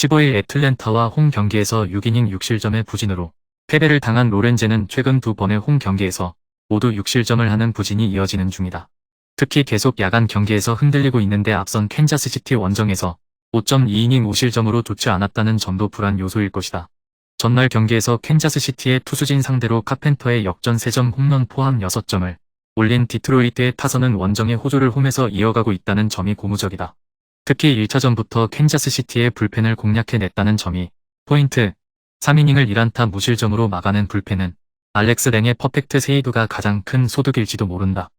15일 애틀랜타와 홈 경기에서 6이닝 6실점의 부진으로 패배를 당한 로렌제는 최근 두 번의 홈 경기에서 모두 6실점을 하는 부진이 이어지는 중이다. 특히 계속 야간 경기에서 흔들리고 있는데 앞선 캔자스시티 원정에서 5.2이닝 5실점으로 좋지 않았다는 점도 불안 요소일 것이다. 전날 경기에서 캔자스시티의 투수진 상대로 카펜터의 역전 3점 홈런 포함 6점을 올린 디트로이트의 타선은 원정의 호조를 홈에서 이어가고 있다는 점이 고무적이다. 특히 1차전부터 캔자스시티의 불펜을 공략해냈다는 점이 포인트 3이닝을 1안타 무실점으로 막아낸 불펜은 알렉스 랭의 퍼펙트 세이브가 가장 큰 소득일지도 모른다.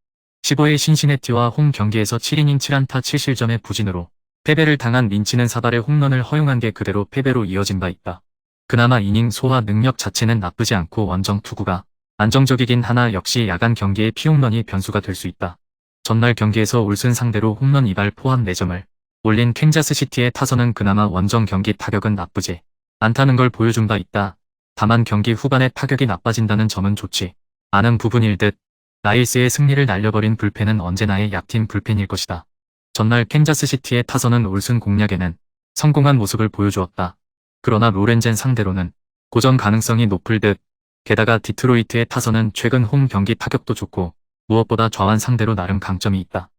15일 신시내티와 홈 경기에서 7이닝 7안타 7실점의 부진으로 패배를 당한 린치는 사발의 홈런을 허용한 게 그대로 패배로 이어진 바 있다. 그나마 이닝 소화 능력 자체는 나쁘지 않고 원정 투구가 안정적이긴 하나 역시 야간 경기의 피홈런이 변수가 될 수 있다. 전날 경기에서 올슨 상대로 홈런 2발 포함 4점을 올린 캔자스시티의 타선은 그나마 원정 경기 타격은 나쁘지 않다는 걸 보여준 바 있다. 다만 경기 후반에 타격이 나빠진다는 점은 좋지 않은 부분일 듯 라이스의 승리를 날려버린 불펜은 언제나의 약팀 불펜일 것이다. 전날 캔자스시티의 타선은 올슨 공략에는 성공한 모습을 보여주었다. 그러나 로렌젠 상대로는 고전 가능성이 높을 듯 게다가 디트로이트의 타선은 최근 홈 경기 타격도 좋고 무엇보다 좌완 상대로 나름 강점이 있다.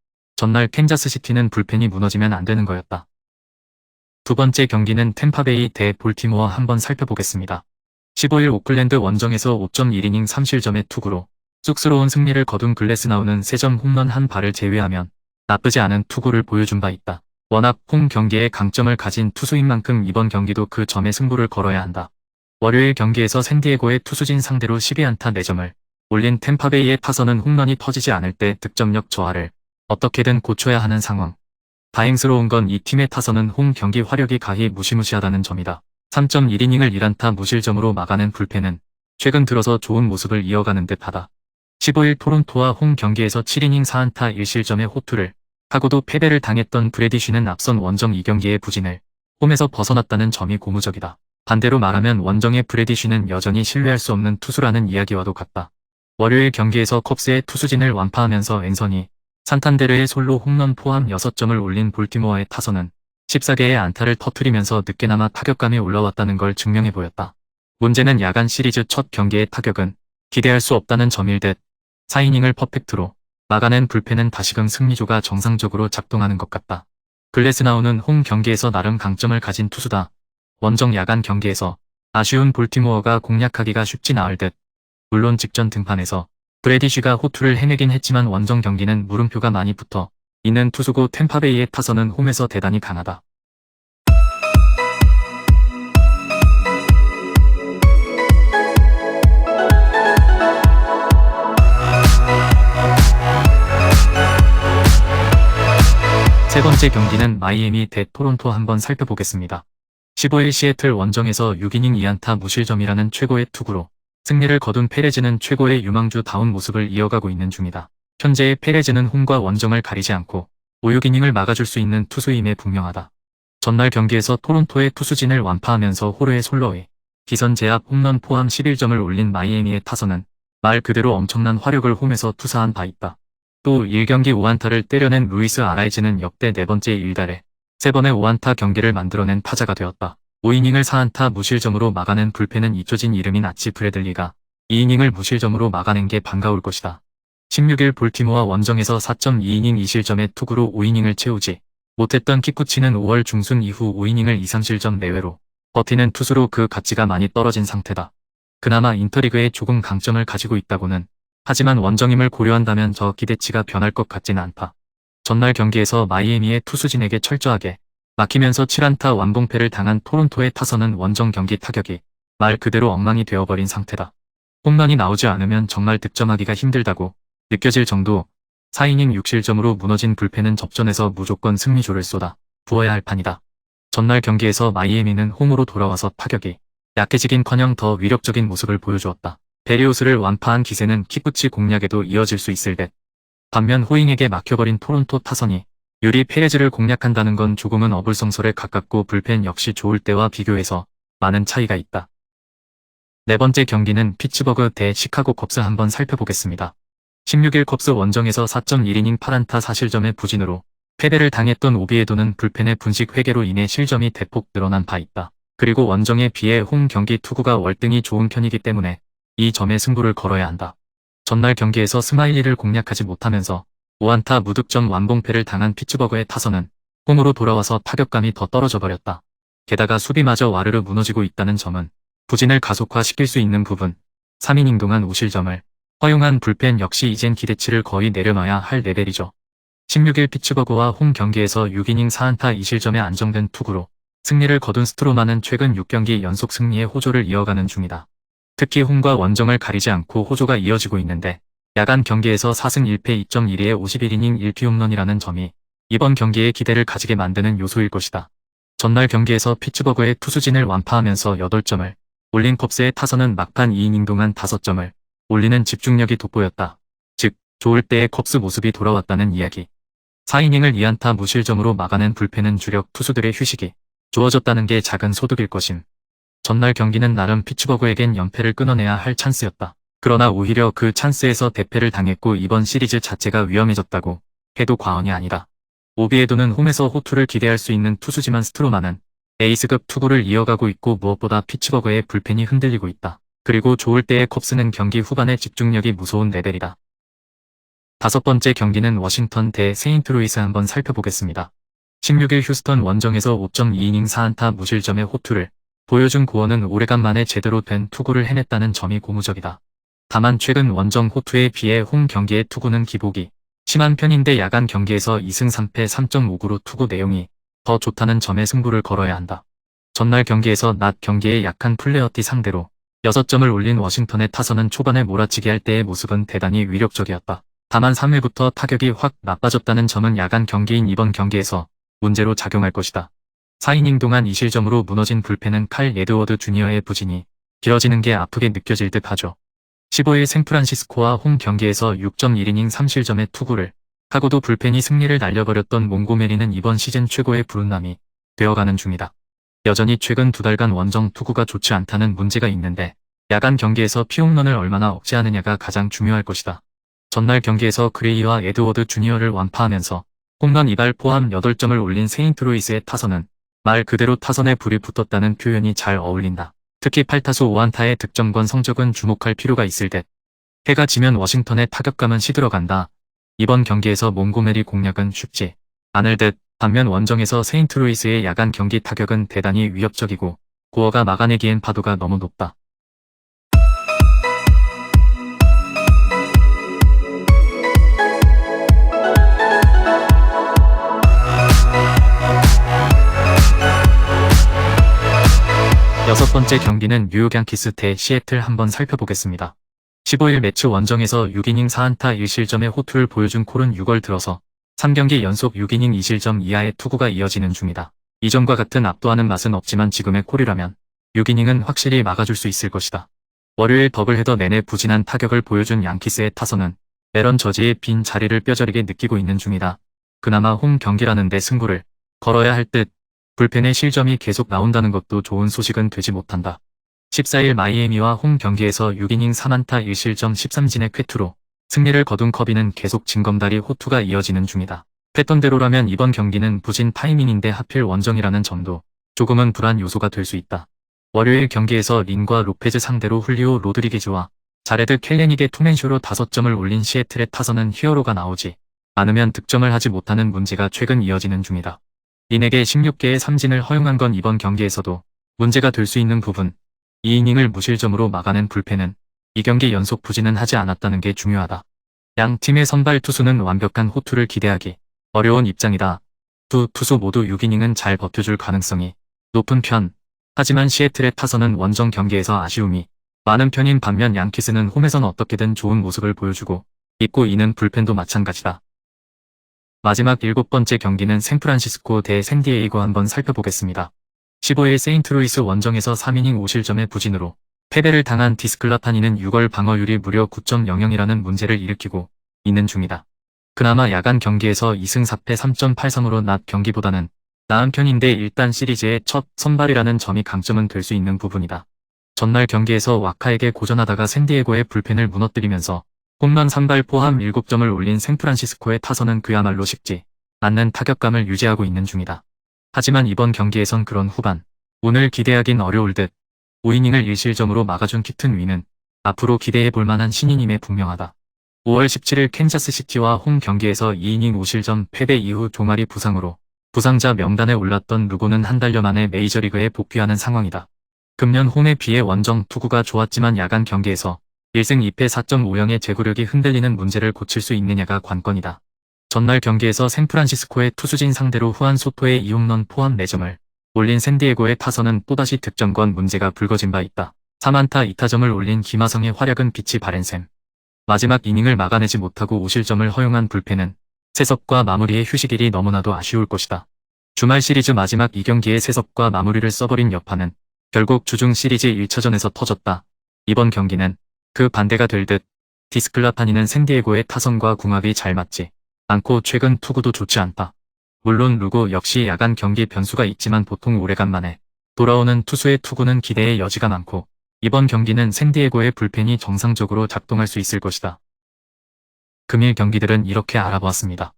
전날 캔자스시티는 불펜이 무너지면 안 되는 거였다. 두 번째 경기는 템파베이 대 볼티모어 한번 살펴보겠습니다. 15일 오클랜드 원정에서 5.1이닝 3실점의 투구로 쑥스러운 승리를 거둔 글래스나우는 3점 홈런 한 발을 제외하면 나쁘지 않은 투구를 보여준 바 있다. 워낙 홈 경기에 강점을 가진 투수인 만큼 이번 경기도 그 점에 승부를 걸어야 한다. 월요일 경기에서 샌디에고의 투수진 상대로 12안타 4점을 올린 템파베이의 타선은 홈런이 터지지 않을 때 득점력 저하를 어떻게든 고쳐야 하는 상황. 다행스러운 건 이 팀의 타선은 홈 경기 화력이 가히 무시무시하다는 점이다. 3.1이닝을 1안타 무실점으로 막아낸 불펜은 최근 들어서 좋은 모습을 이어가는 듯하다. 15일 토론토와 홈 경기에서 7이닝 4안타 1실점의 호투를 하고도 패배를 당했던 브레디쉬는 앞선 원정 2경기의 부진을 홈에서 벗어났다는 점이 고무적이다. 반대로 말하면 원정의 브레디쉬는 여전히 신뢰할 수 없는 투수라는 이야기와도 같다. 월요일 경기에서 컵스의 투수진을 완파하면서 앤서니, 산탄데르의 솔로 홈런 포함 6점을 올린 볼티모어의 타선은 14개의 안타를 터트리면서 늦게나마 타격감이 올라왔다는 걸 증명해 보였다. 문제는 야간 시리즈 첫 경기의 타격은 기대할 수 없다는 점일 듯 4이닝을 퍼펙트로 막아낸 불펜은 다시금 승리조가 정상적으로 작동하는 것 같다. 글래스나우는 홈 경기에서 나름 강점을 가진 투수다. 원정 야간 경기에서 아쉬운 볼티모어가 공략하기가 쉽진 않을 듯. 물론 직전 등판에서 브레디쉬가 호투를 해내긴 했지만 원정 경기는 물음표가 많이 붙어 있는 투수고 템파베이의 타선은 홈에서 대단히 강하다. 세 번째 경기는 마이애미 대 토론토 한번 살펴보겠습니다. 15일 시애틀 원정에서 6이닝 2안타 무실점이라는 최고의 투구로 승리를 거둔 페레즈는 최고의 유망주다운 모습을 이어가고 있는 중이다. 현재의 페레즈는 홈과 원정을 가리지 않고 5, 6이닝을 막아줄 수 있는 투수임에 분명하다. 전날 경기에서 토론토의 투수진을 완파하면서 호르의 솔로에 기선 제압 홈런 포함 11점을 올린 마이애미의 타선은 말 그대로 엄청난 화력을 홈에서 투사한 바 있다. 또 1경기 5안타를 때려낸 루이스 아라이즈는 역대 네 번째 일달에 세 번의 5안타 경기를 만들어낸 타자가 되었다. 5이닝을 4안타 무실점으로 막아낸 불펜은 잊혀진 이름인 아치 브래들리가 2이닝을 무실점으로 막아낸 게 반가울 것이다. 16일 볼티모어 원정에서 4.2이닝 2실점의 투구로 5이닝을 채우지 못했던 키쿠치는 5월 중순 이후 5이닝을 2, 3실점 내외로 버티는 투수로 그 가치가 많이 떨어진 상태다. 그나마 인터리그에 조금 강점을 가지고 있다고는 하지만 원정임을 고려한다면 저 기대치가 변할 것 같지는 않다. 전날 경기에서 마이애미의 투수진에게 철저하게 막히면서 7안타 완봉패를 당한 토론토의 타선은 원정 경기 타격이 말 그대로 엉망이 되어버린 상태다. 홈런이 나오지 않으면 정말 득점하기가 힘들다고 느껴질 정도 4이닝 6실점으로 무너진 불펜은 접전에서 무조건 승리조를 쏟아 부어야 할 판이다. 전날 경기에서 마이애미는 홈으로 돌아와서 타격이 약해지긴커녕 더 위력적인 모습을 보여주었다. 베리오스를 완파한 기세는 키쿠치 공략에도 이어질 수 있을 듯. 반면 호잉에게 막혀버린 토론토 타선이 유리 페레즈를 공략한다는 건 조금은 어불성설에 가깝고 불펜 역시 좋을 때와 비교해서 많은 차이가 있다. 네 번째 경기는 피츠버그 대 시카고 컵스 한번 살펴보겠습니다. 16일 컵스 원정에서 4.1이닝 8안타 4실점의 부진으로 패배를 당했던 오비에도는 불펜의 분식 회계로 인해 실점이 대폭 늘어난 바 있다. 그리고 원정에 비해 홈 경기 투구가 월등히 좋은 편이기 때문에 이 점에 승부를 걸어야 한다. 전날 경기에서 스마일리를 공략하지 못하면서 5안타 무득점 완봉패를 당한 피츠버그의 타선은 홈으로 돌아와서 타격감이 더 떨어져 버렸다. 게다가 수비마저 와르르 무너지고 있다는 점은 부진을 가속화시킬 수 있는 부분 3이닝 동안 우실점을 허용한 불펜 역시 이젠 기대치를 거의 내려놔야 할 레벨이죠. 16일 피츠버그와 홈 경기에서 6이닝 4안타 2실점에 안정된 투구로 승리를 거둔 스트로만은 최근 6경기 연속 승리의 호조를 이어가는 중이다. 특히 홈과 원정을 가리지 않고 호조가 이어지고 있는데 야간 경기에서 4승 1패 2.12에 51이닝 1피 홈런이라는 점이 이번 경기에 기대를 가지게 만드는 요소일 것이다. 전날 경기에서 피츠버그의 투수진을 완파하면서 8점을 올린 컵스의 타선은 막판 2이닝 동안 5점을 올리는 집중력이 돋보였다. 즉, 좋을 때의 컵스 모습이 돌아왔다는 이야기. 4이닝을 2안타 무실점으로 막아낸 불펜은 주력 투수들의 휴식이 주어졌다는 게 작은 소득일 것임. 전날 경기는 나름 피츠버그에겐 연패를 끊어내야 할 찬스였다. 그러나 오히려 그 찬스에서 대패를 당했고 이번 시리즈 자체가 위험해졌다고 해도 과언이 아니다. 오비에도는 홈에서 호투를 기대할 수 있는 투수지만 스트로만은 에이스급 투구를 이어가고 있고 무엇보다 피츠버그의 불펜이 흔들리고 있다. 그리고 좋을 때의 컵스는 경기 후반의 집중력이 무서운 레벨이다. 다섯 번째 경기는 워싱턴 대 세인트루이스 한번 살펴보겠습니다. 16일 휴스턴 원정에서 5.2이닝 4안타 무실점의 호투를 보여준 고원은 오래간만에 제대로 된 투구를 해냈다는 점이 고무적이다. 다만 최근 원정 호투에 비해 홈 경기의 투구는 기복이 심한 편인데 야간 경기에서 2승 3패 3.59로 투구 내용이 더 좋다는 점에 승부를 걸어야 한다. 전날 경기에서 낮 경기에 약한 플레어티 상대로 6점을 올린 워싱턴의 타선은 초반에 몰아치기 할 때의 모습은 대단히 위력적이었다. 다만 3회부터 타격이 확 나빠졌다는 점은 야간 경기인 이번 경기에서 문제로 작용할 것이다. 4이닝 동안 2실점으로 무너진 불펜은 칼 예드워드 주니어의 부진이 길어지는 게 아프게 느껴질 듯 하죠. 15일 샌프란시스코와 홈 경기에서 6.1이닝 3실점의 투구를 하고도 불펜이 승리를 날려버렸던 몽고메리는 이번 시즌 최고의 불운남이 되어가는 중이다. 여전히 최근 두 달간 원정 투구가 좋지 않다는 문제가 있는데 야간 경기에서 피홈런을 얼마나 억제하느냐가 가장 중요할 것이다. 전날 경기에서 그레이와 에드워드 주니어를 완파하면서 홈런 이발 포함 8점을 올린 세인트로이스의 타선은 말 그대로 타선에 불이 붙었다는 표현이 잘 어울린다. 특히 8타수 5안타의 득점권 성적은 주목할 필요가 있을 듯. 해가 지면 워싱턴의 타격감은 시들어간다. 이번 경기에서 몽고메리 공략은 쉽지 않을 듯 반면 원정에서 세인트루이스의 야간 경기 타격은 대단히 위협적이고 고어가 막아내기엔 파도가 너무 높다. 여섯 번째 경기는 뉴욕 양키스 대 시애틀 한번 살펴보겠습니다. 15일 매치 원정에서 6이닝 4안타 1실점의 호투를 보여준 콜은 6월 들어서 3경기 연속 6이닝 2실점 이하의 투구가 이어지는 중이다. 이전과 같은 압도하는 맛은 없지만 지금의 콜이라면 6이닝은 확실히 막아줄 수 있을 것이다. 월요일 더블 헤더 내내 부진한 타격을 보여준 양키스의 타선은 메런 저지의 빈 자리를 뼈저리게 느끼고 있는 중이다. 그나마 홈 경기라는데 승부를 걸어야 할 듯 불펜의 실점이 계속 나온다는 것도 좋은 소식은 되지 못한다. 14일 마이애미와 홈 경기에서 6이닝 3안타 1실점 13진의 쾌투로 승리를 거둔 커비는 계속 징검다리 호투가 이어지는 중이다. 패턴대로라면 이번 경기는 부진 타이밍인데 하필 원정이라는 점도 조금은 불안 요소가 될 수 있다. 월요일 경기에서 린과 로페즈 상대로 훌리오 로드리게즈와 자레드 켈레닉의 투맨쇼로 5점을 올린 시애틀의 타선은 히어로가 나오지 않으면 득점을 하지 못하는 문제가 최근 이어지는 중이다. 린에게 16개의 삼진을 허용한 건 이번 경기에서도 문제가 될 수 있는 부분 2이닝을 무실점으로 막아낸 불펜은 이 경기 연속 부진은 하지 않았다는 게 중요하다. 양 팀의 선발 투수는 완벽한 호투를 기대하기 어려운 입장이다. 두 투수 모두 6이닝은 잘 버텨줄 가능성이 높은 편. 하지만 시애틀의 타선은 원정 경기에서 아쉬움이 많은 편인 반면 양키스는 홈에선 어떻게든 좋은 모습을 보여주고 있고 이는 불펜도 마찬가지다. 마지막 일곱 번째 경기는 샌프란시스코 대 샌디에이고 한번 살펴보겠습니다. 15일 세인트루이스 원정에서 3이닝 5실점의 부진으로 패배를 당한 디스클라파니는 6월 방어율이 무려 9.00이라는 문제를 일으키고 있는 중이다. 그나마 야간 경기에서 2승 4패 3.83으로 낮 경기보다는 나은 편인데 일단 시리즈의 첫 선발이라는 점이 강점은 될 수 있는 부분이다. 전날 경기에서 와카에게 고전하다가 샌디에고의 불펜을 무너뜨리면서 홈런 3발 포함 7점을 올린 샌프란시스코의 타선은 그야말로 식지 않는 타격감을 유지하고 있는 중이다. 하지만 이번 경기에선 그런 후반, 오늘 기대하긴 어려울 듯 5이닝을 1실점으로 막아준 키튼 위는 앞으로 기대해 볼 만한 신인임에 분명하다. 5월 17일 캔자스시티와 홈 경기에서 2이닝 5실점 패배 이후 종아리 부상으로 부상자 명단에 올랐던 루고는 한 달여 만에 메이저리그에 복귀하는 상황이다. 금년 홈에 비해 원정 투구가 좋았지만 야간 경기에서 1승 2패 4.50의 제구력이 흔들리는 문제를 고칠 수 있느냐가 관건이다. 전날 경기에서 샌프란시스코의 투수진 상대로 후한 소토의 이홈런 포함 4점을 올린 샌디에고의 타선은 또다시 득점권 문제가 불거진 바 있다. 3안타 2타점을 올린 김하성의 활약은 빛이 바랜 셈. 마지막 이닝을 막아내지 못하고 5실점을 허용한 불펜은 세섭과 마무리의 휴식일이 너무나도 아쉬울 것이다. 주말 시리즈 마지막 2경기의 세섭과 마무리를 써버린 여파는 결국 주중 시리즈 1차전에서 터졌다. 이번 경기는 그 반대가 될 듯 디스클라파니는 샌디에고의 타선과 궁합이 잘 맞지 않고 최근 투구도 좋지 않다. 물론 루고 역시 야간 경기 변수가 있지만 보통 오래간만에 돌아오는 투수의 투구는 기대의 여지가 많고 이번 경기는 샌디에고의 불펜이 정상적으로 작동할 수 있을 것이다. 금일 경기들은 이렇게 알아보았습니다.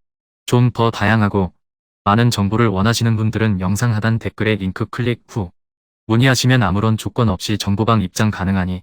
좀 더 다양하고 많은 정보를 원하시는 분들은 영상 하단 댓글에 링크 클릭 후 문의하시면 아무런 조건 없이 정보방 입장 가능하니